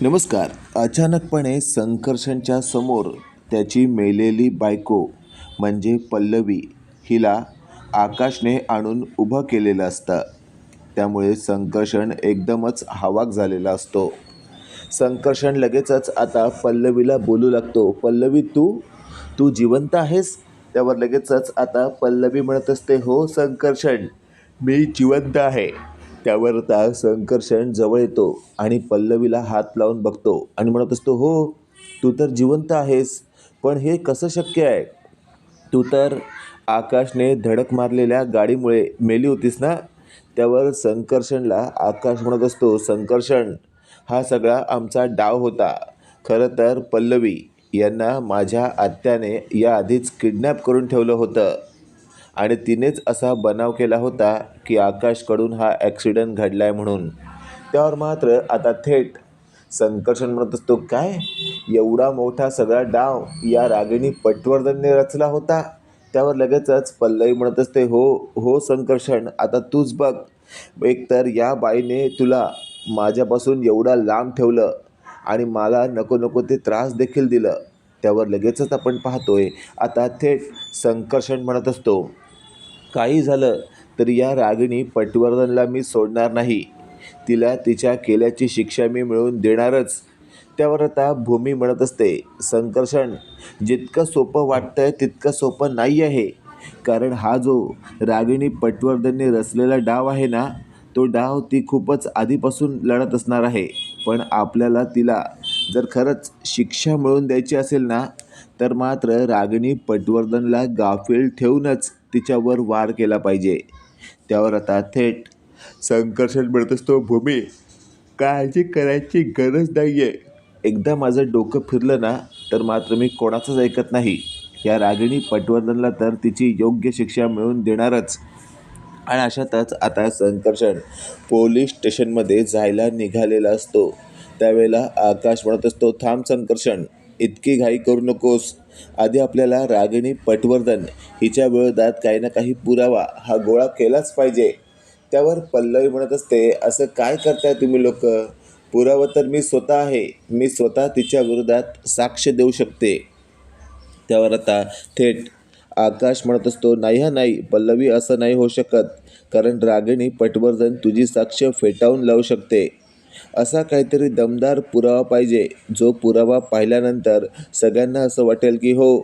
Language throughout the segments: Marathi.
नमस्कार. अचानकपणे संकर्षणच्या समोर त्याची मेलेली बायको म्हणजे पल्लवी हिला आकाशने आणून उभं केलेलं असतं. त्यामुळे संकर्षण एकदमच हावाक झालेला असतो. संकर्षण लगेचच आता पल्लवीला बोलू लागतो. पल्लवी तू? तू जिवंत आहेस? त्यावर लगेचच आता पल्लवी म्हणत असते हो संकर्षण मी जिवंत आहे. त्यावर त्या संकर्षण जवळ येतो आणि पल्लवीला हात लावून बघतो आणि म्हणत असतो हो तू तर जिवंत आहेस पण हे कसं शक्य आहे? तू तर आकाशने धडक मारलेल्या गाडीमुळे मेली होतीस ना? त्यावर संकर्षणला आकाश म्हणत असतो संकर्षण हा सगळा आमचा डाव होता. खरं तर पल्लवी यांना माझ्या आत्याने याआधीच किडनॅप करून ठेवलं होतं. आणि तिनेच असा बनाव केला होता की आकाशकडून हा ॲक्सिडेंट घडला आहे म्हणून. त्यावर मात्र आता थेट संकर्षण म्हणत असतो काय? एवढा मोठा सगळा डाव या रागिणी पटवर्धनने रचला होता? त्यावर लगेचच पल्लवी म्हणत असते हो हो संकर्षण आता तूच बघ. एकतर या बाईने तुला माझ्यापासून एवढा लांब ठेवलं आणि मला नको नको ते त्रास देखील दिलं. त्यावर लगेचच आपण पाहतोय. आता थेट संकर्षण म्हणत असतो. काही झालं तरी या रागिणी पटवर्धनला मी सोडणार नाही. तिला तिच्या केल्याची शिक्षा मी मिळवून देणारच. त्यावर आता भूमी म्हणत असते संकर्षण जितकं सोपं वाटतंय तितकं सोपं नाही आहे. कारण हा जो रागिणी पटवर्धनने रचलेला डाव आहे ना तो डाव ती खूपच आधीपासून लढत असणार आहे. पण आपल्याला तिला जर खरंच शिक्षा मिळवून द्यायची असेल ना तर मात्र रागिणी पटवर्धनला गाफील ठेवूनच तिच्यावर वार केला पाहिजे. त्यावर आता थेट संकर्षण मिळत असतो भूमी. काळजी करायची गरज नाही आहे एकदा माझं डोकं फिरलं ना तर मात्र मी कोणाचंच ऐकत नाही. या रागिणी पटवर्धनला तर तिची योग्य शिक्षा मिळवून देणारच. आणि अशातच आता संकर्षण पोलीस स्टेशनमध्ये जायला निघालेला असतो. त्यावेळेला आकाश म्हणत असतो थांब संकर्षण. इतकी घाई करू नकोस. आधी आपल्याला रागिणी पटवर्धन हिच्या विरोधात काही ना काही पुरावा हा गोळा केलाच पाहिजे. त्यावर पल्लवी म्हणत असते असं काय करताय तुम्ही लोक? पुरावा तर मी स्वतः आहे. मी स्वतः तिच्या विरोधात साक्ष देऊ शकते. त्यावर आता थेट आकाश म्हणत असतो नाही हा नाही. पल्लवी असं नाही होऊ शकत. कारण रागिणी पटवर्धन तुझी साक्ष फेटाळून लावू शकते. असा काहीतरी दमदार पुरावा पाहिजे. जो पुरावा पाहिल्यानंतर सगळ्यांना असं वाटेल की हो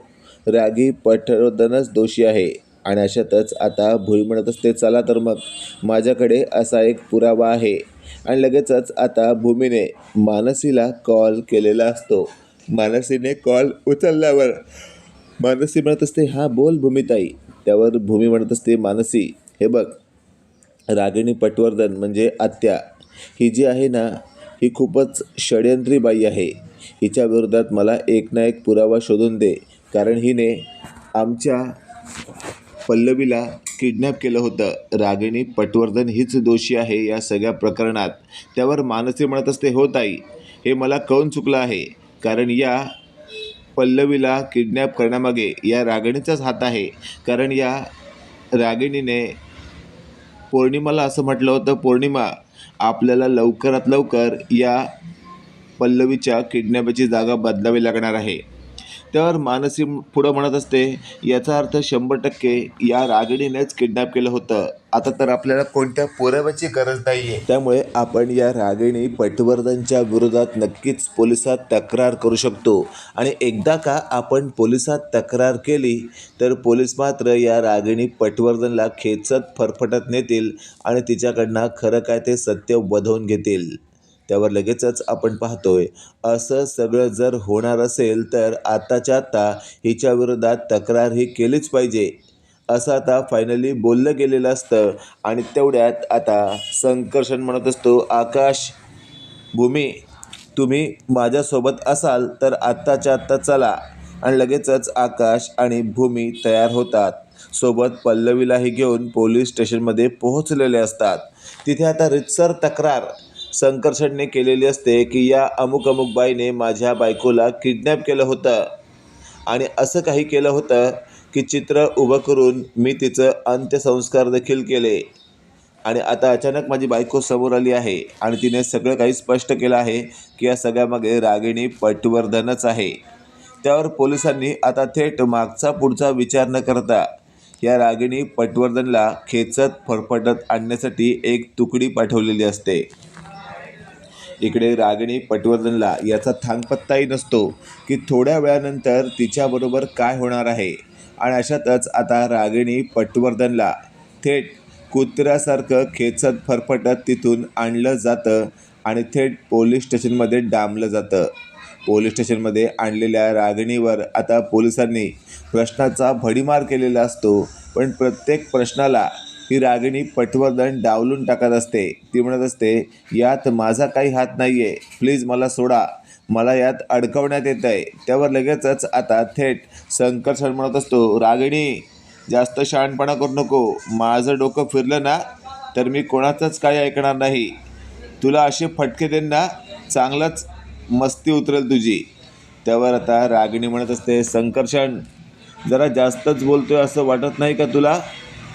रागी पटवर्धनच दोषी आहे. आणि अशातच आता भुई म्हणत असते चला तर मग माझ्याकडे असा एक पुरावा आहे. आणि लगेचच आता भूमीने मानसीला कॉल केलेला असतो. मानसीने कॉल उचलल्यावर मानसी म्हणत असते हां बोल भूमिताई. त्यावर भूमी म्हणत असते मानसी हे बघ रागिणी पटवर्धन म्हणजे आत्या. ही जी आहे ना ही खूपच षडयंत्री बाई आहे. हिच्या विरोधात मला एक ना एक पुरावा शोधून दे. कारण हिने आमच्या पल्लवीला किडनॅप केलं होतं. रागिणी पटवर्धन हीच दोषी आहे या सगळ्या प्रकरणात. त्यावर मानसी म्हणत असते हो ताई हे मला कळून चुकलं आहे. कारण या पल्लवीला किडनॅप करण्यामागे या रागिणीचाच हात आहे. कारण या रागिणीने पौर्णिमाला असं म्हटलं होतं पौर्णिमा आपल्याला लवकरात लवकर या पल्लवीच्या किडनॅपची जागा बदलावी लागणार आहे. त्यावर मानसी पुढं म्हणत असते याचा अर्थ शंभर टक्के या रागिणीनेच किडनॅप केलं होतं. आता तर आपल्याला कोणत्या पुराव्याची गरज नाही आहे त्यामुळे आपण या रागिणी पटवर्धनच्या विरोधात नक्कीच पोलिसात तक्रार करू शकतो. आणि एकदा का आपण पोलिसात तक्रार केली तर पोलीस मात्र या रागिणी पटवर्धनला खेचत फरफटत नेतील आणि तिच्याकडनं खरं काय ते सत्य वधवून घेतील. त्यावर लगेचच आपण पाहतोय. असं सगळं जर होणार असेल तर आत्ताच्या आत्ता हिच्या विरोधात तक्रार ही केलीच पाहिजे. असं आता फायनली बोललं गेलेलं असतं. आणि तेवढ्यात आता संकर्षण म्हणत असतो आकाश भूमी तुम्ही माझ्यासोबत असाल तर आत्ताच्या आत्ता चला. आणि लगेचच आकाश आणि भूमी तयार होतात. सोबत पल्लवीलाही घेऊन पोलीस स्टेशनमध्ये पोहोचलेले असतात. तिथे आता रितसर तक्रार. संकर्षणने केलेली असते की या अमुक अमुक बाईने माझ्या बायकोला किडनॅप केलं होतं. आणि असं काही केलं होतं की चित्र उभं करून मी तिचं अंत्यसंस्कार देखील केले. आणि आता अचानक माझी बायको समोर आली आहे आणि तिने सगळं काही स्पष्ट केलं आहे की या सगळ्यामागे रागिणी पटवर्धनच आहे. त्यावर पोलिसांनी आता थेट मागचा पुढचा विचार न करता या रागिणी पटवर्धनला खेचत फरफटत आणण्यासाठी एक तुकडी पाठवलेली असते. इकडे रागिणी पटवर्धनला याचा थांगपत्ताही नसतो की थोड्या वेळानंतर तिच्याबरोबर काय होणार आहे. आणि अशातच आता रागिणी पटवर्धनला थेट कुत्र्यासारखं खेचत फरफटत तिथून आणलं जातं आणि थेट पोलीस स्टेशनमध्ये डांबलं जातं. पोलीस स्टेशनमध्ये आणलेल्या रागिणीवर आता पोलिसांनी प्रश्नाचा भडीमार केलेला असतो. पण प्रत्येक प्रश्नाला ही रागिणी पटवर्धन डावलून टाकत असते. ती म्हणत असते यात माझा काही हात नाही आहे प्लीज मला सोडा. मला यात अडकवण्यात येत आहे त्यावर लगेचच आता थेट शंकर सर म्हणत असतो रागिणी जास्त शहाणपणा करू नको. माझं डोकं फिरलं ना तर मी कोणाचंच काही ऐकणार नाही. तुला असे फटके देईन ना चांगलंच मस्ती उतरेल तुझी. त्यावर आता रागिणी म्हणत असते संकर्षण जरा जास्तच बोलतोय असं वाटत नाही का तुला?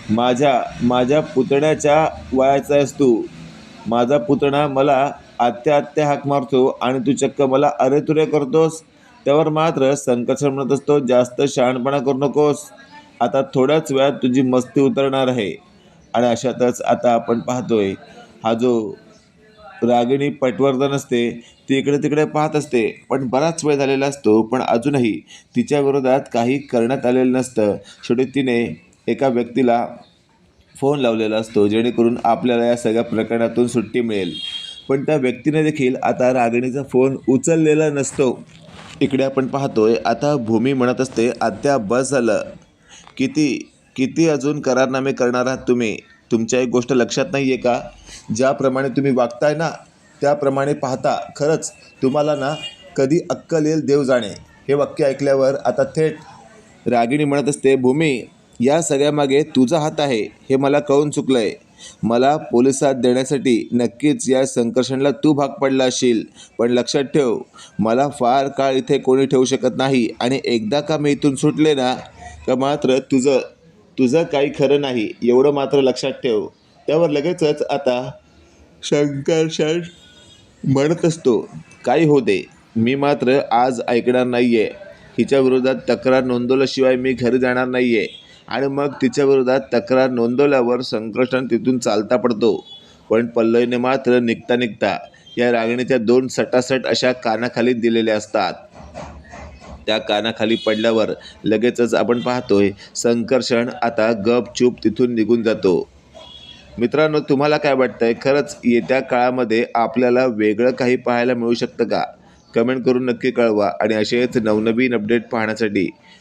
माझ्या माझ्या पुतण्याच्या वयाचा आहेस तू. माझा पुतणा मला आत्या आत्या हाक मारतो आणि तू चक्क मला अरे तुरे करतोस. त्यावर मात्र संकर्षण म्हणत असतो जास्त शहाणपणा करू नकोस. आता थोड्याच वेळात तुझी मस्ती उतरणार आहे. आणि अशातच आता आपण पाहतोय हा जो रागिणी पटवर्धन असते ती इकडे तिकडे पाहत असते. पण बराच वेळ झालेला असतो पण अजूनही तिच्या विरोधात काही करण्यात आलेलं नसतं. शेवटी तिने एका व्यक्तीला फोन लावलेला असतो जेणेकरून आपल्याला या सगळ्या प्रकरणातून सुट्टी मिळेल. पण त्या व्यक्तीने देखील आता रागिणीचा फोन उचललेला नसतो. इकडे आपण पाहतोय आता भूमी म्हणत असते आत्या बस झालं. किती किती अजून करारनामे करणार आहात तुम्ही? तुमच्या एक गोष्ट लक्षात नाही आहे का? ज्याप्रमाणे तुम्ही वागताय ना त्याप्रमाणे पाहता. खरंच तुम्हाला ना कधी अक्कल येईल देव जाणे. हे वाक्य ऐकल्यावर आता थेट रागिणी म्हणत असते भूमी या सगळ्यामागे तुझा हात आहे हे मला कळून चुकलं आहे मला पोलिसात देण्यासाठी नक्कीच या संकर्षणला तू भाग पडला असशील पण लक्षात ठेव मला फार काळ इथे कोणी ठेवू शकत नाही आणि एकदा का मी इथून सुटले ना का मात्र तुझं तुझं काही खरं नाही एवढं मात्र लक्षात ठेव. त्यावर लगेचच आता शंकरषण म्हणत असतो काही हो दे मी मात्र आज ऐकणार नाही आहे हिच्या विरोधात तक्रार नोंदवल्याशिवाय मी घरी जाणार नाही आहे आणि मग तिच्या विरोधात तक्रार नोंदवल्यावर संकर्षण तिथून चालता पडतो. पण पल्लवीने मात्र निघता निघता या रागिणीच्या दोन सटासट अशा कानाखाली दिलेल्या असतात. त्या कानाखाली पडल्यावर लगेचच आपण पाहतोय संकर्षण आता गपचूप तिथून निघून जातो. मित्रांनो तुम्हाला काय वाटतंय? खरंच येत्या काळामध्ये आपल्याला वेगळं काही पाहायला मिळू शकतं का? कमेंट करून नक्की कळवा आणि असेच नवनवीन अपडेट पाहण्यासाठी